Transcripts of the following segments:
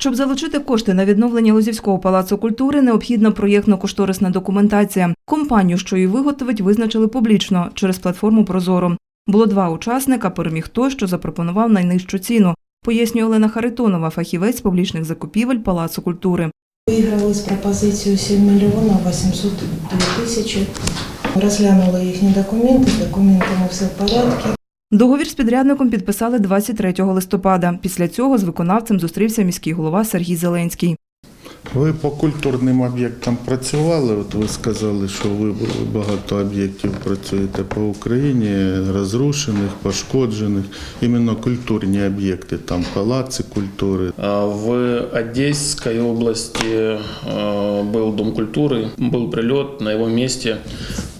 Щоб залучити кошти на відновлення Лозівського палацу культури, необхідна проєктно-кошторисна документація. Компанію, що її виготовить, визначили публічно через платформу Прозоро. Було два учасника. Переміг той, що запропонував найнижчу ціну. Пояснює Олена Харитонова, фахівець публічних закупівель Палацу культури. Виграли з пропозицією 7 мільйонів 802 тисячі. Розглянули їхні документи, з документами все в порядку. Договір з підрядником підписали 23 листопада. Після цього з виконавцем зустрівся міський голова Сергій Зеленський. Ви по культурним об'єктам працювали? От ви сказали, що ви багато об'єктів працюєте по Україні, розрушених, пошкоджених. Іменно культурні об'єкти, там палаци культури. А В Одесской области э, был Дом культуры, был прилет, на его месте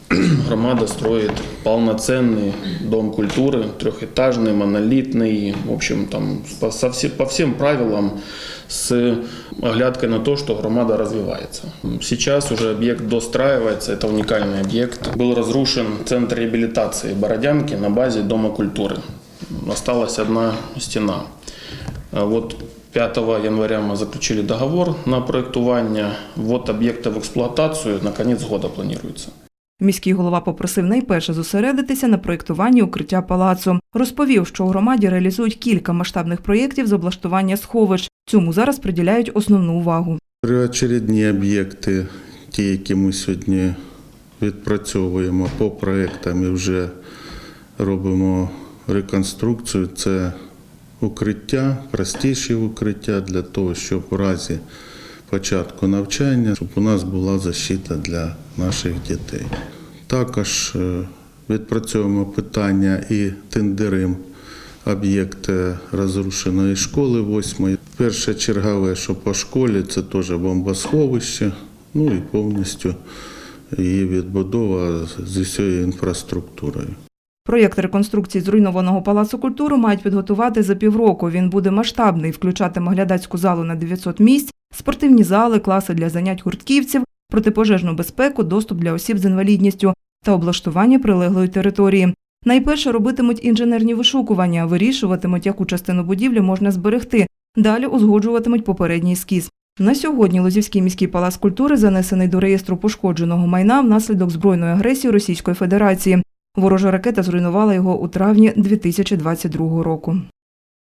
громада строит полноценный дом культуры, трехэтажный, монолитный, в общем, там по, со все- по всем правилам с оглядкой на то, что громада развивается. Сейчас уже объект достраивается, это уникальный объект. Был разрушен центр реабилитации Бородянки на базе Дома культуры. Осталась одна стена. А Вот 5 января мы заключили договор на проектування. Вот об'єкта в експлуатацію на кінець года планується. Міський голова попросив найперше зосередитися на проєктуванні укриття палацу. Розповів, що у громаді реалізують кілька масштабних проєктів з облаштування сховищ. Цьому зараз приділяють основну увагу. Першочередні об'єкти, ті, які ми сьогодні відпрацьовуємо по проектам і вже робимо реконструкцію, це укриття, простіші укриття для того, щоб в разі початку навчання, щоб у нас була защита для наших дітей. Також е, відпрацьовуємо питання і тендерим об'єкт розрушеної школи восьмої. Перше чергове, що по школі, це теж бомбосховище, ну і повністю її відбудова з усією інфраструктурою. Проєкт реконструкції зруйнованого палацу культури мають підготувати за півроку. Він буде масштабний, включатиме глядацьку залу на 900 місць, спортивні зали, класи для занять гуртківців, протипожежну безпеку, доступ для осіб з інвалідністю та облаштування прилеглої території. Найперше робитимуть інженерні вишукування, вирішуватимуть, яку частину будівлі можна зберегти. Далі узгоджуватимуть попередній ескіз. На сьогодні Лозівський міський палац культури занесений до реєстру пошкодженого майна внаслідок збройної агресії Російської Федерації. Ворожа ракета зруйнувала його у травні 2022 року.